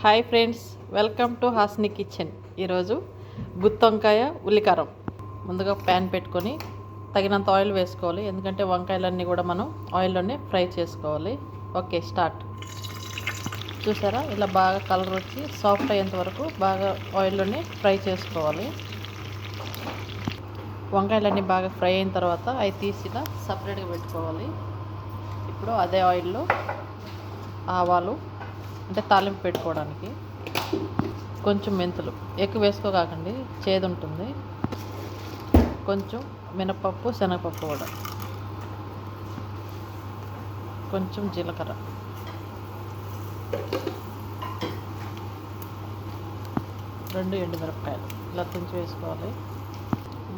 Hi friends welcome to Hasni kitchen. ఈరోజు గుత్తి వంకాయ ఉల్లికారం. ముందుగా ప్యాన్ పెట్టుకొని తగినంత ఆయిల్ వేసుకోవాలి. ఎందుకంటే వంకాయలన్నీ కూడా మనం ఆయిల్లోనే ఫ్రై చేసుకోవాలి. Okay start. చూసారా? ఇలా బాగా కలర్ వచ్చి సాఫ్ట్ అయ్యేంత వరకు బాగా ఆయిల్లోనే ఫ్రై చేసుకోవాలి. వంకాయలన్నీ బాగా ఫ్రై అయిన తర్వాత అవి తీసి సపరేట్గా పెట్టుకోవాలి. ఇప్పుడు అదే ఆయిల్లో ఆవాలు అంటే తాలింపు పెట్టుకోవడానికి కొంచెం మెంతులు. ఎక్కువ వేసుకోకండి చేదు ఉంటుంది కొంచెం మినపప్పు శనగపప్పు కూడా. కొంచెం జీలకర్ర. రెండు ఎండుమిరపకాయలు. ఇలా తుంచి వేసుకోవాలి.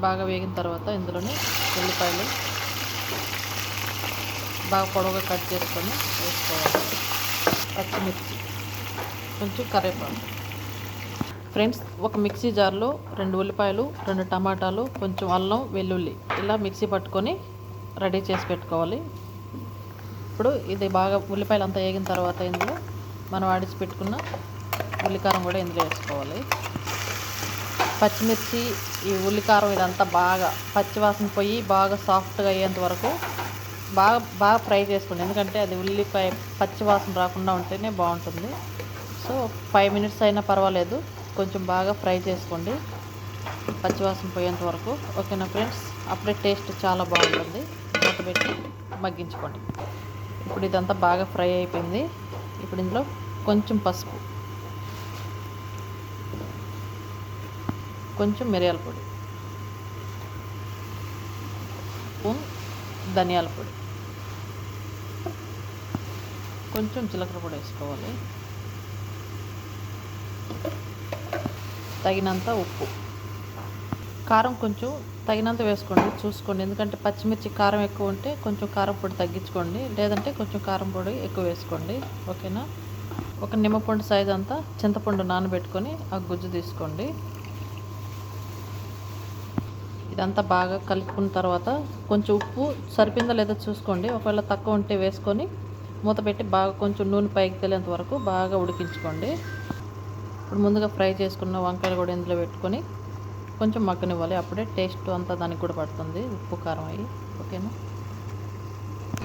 బాగా వేగిన తర్వాత ఇందులోనే ఉల్లిపాయలు బాగా పొడవుగా కట్ చేసుకొని వేసుకోవాలి. పచ్చిమిర్చి కొంచెం కరివేపాకు. ఫ్రెండ్స్ ఒక మిక్సీ జార్లో రెండు ఉల్లిపాయలు రెండు టమాటాలు కొంచెం అల్లం వెల్లుల్లి ఇలా మిక్సీ పట్టుకొని రెడీ చేసి పెట్టుకోవాలి. ఇప్పుడు ఇది బాగా ఉల్లిపాయలు అంతా వేగిన తర్వాత ఇందులో మనం ఆడిచి పెట్టుకున్న ఉల్లికారం కూడా ఇందులో వేసుకోవాలి. పచ్చిమిర్చి ఈ ఉల్లికారం ఇదంతా బాగా పచ్చివాసన పోయి బాగా సాఫ్ట్గా అయ్యేంత వరకు బాగా బాగా ఫ్రై చేసుకోండి. ఎందుకంటే అది ఉల్లిపాయ పచ్చివాసన రాకుండా ఉంటేనే బాగుంటుంది. సో ఫైవ్ మినిట్స్ అయినా పర్వాలేదు. కొంచెం బాగా ఫ్రై చేసుకోండి. పచ్చివాసన పోయేంత వరకు. ఓకేనా ఫ్రెండ్స్? అప్పుడే టేస్ట్ చాలా బాగుంటుంది. మూత పెట్టి మగ్గించుకోండి. ఇప్పుడు ఇదంతా బాగా ఫ్రై అయిపోయింది. ఇప్పుడు ఇందులో కొంచెం పసుపు. కొంచెం మిరియాల పొడి. స్పూన్ ధనియాల పొడి. కొంచెం జీలకర్ర పొడి వేసుకోవాలి. తగినంత ఉప్పు. కారం కొంచెం తగినంత వేసుకోండి చూసుకోండి. ఎందుకంటే పచ్చిమిర్చి కారం ఎక్కువ ఉంటే కొంచెం కారం పొడి తగ్గించుకోండి. లేదంటే కొంచెం కారం పొడి ఎక్కువ వేసుకోండి. ఓకేనా? ఒక నిమ్మపండు సైజ్ అంతా చింతపండు నానబెట్టుకొని ఆ గుజ్జు తీసుకోండి. ఇదంతా బాగా కలుపుకున్న తర్వాత కొంచెం ఉప్పు సరిపిందా లేదో చూసుకోండి. ఒకవేళ తక్కువ ఉంటే వేసుకొని మూత పెట్టి బాగా కొంచెం నూనె పైకి తెలియంత వరకు బాగా ఉడికించుకోండి. ఇప్పుడు ముందుగా ఫ్రై చేసుకున్న వంకాయలు కూడా ఇందులో పెట్టుకొని కొంచెం మగ్గనివ్వాలి. అప్పుడే టేస్ట్ అంతా దానికి కూడా పడుతుంది. ఉప్పు కారం అయ్యి. ఓకేనా?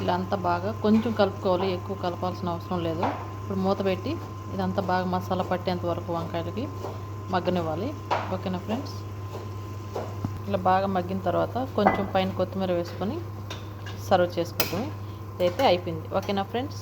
ఇలా అంతా బాగా కొంచెం కలుపుకోవాలి. ఎక్కువ కలపాల్సిన అవసరం లేదు. ఇప్పుడు మూత పెట్టి ఇదంతా బాగా మసాలా పట్టేంత వరకు వంకాయలకి మగ్గనివ్వాలి. ఓకేనా ఫ్రెండ్స్? ఇలా బాగా మగ్గిన తర్వాత కొంచెం పైన కొత్తిమీర వేసుకొని సర్వ్ చేసుకోవటమే ఇదైతే అయిపోయింది. ఓకేనా ఫ్రెండ్స్?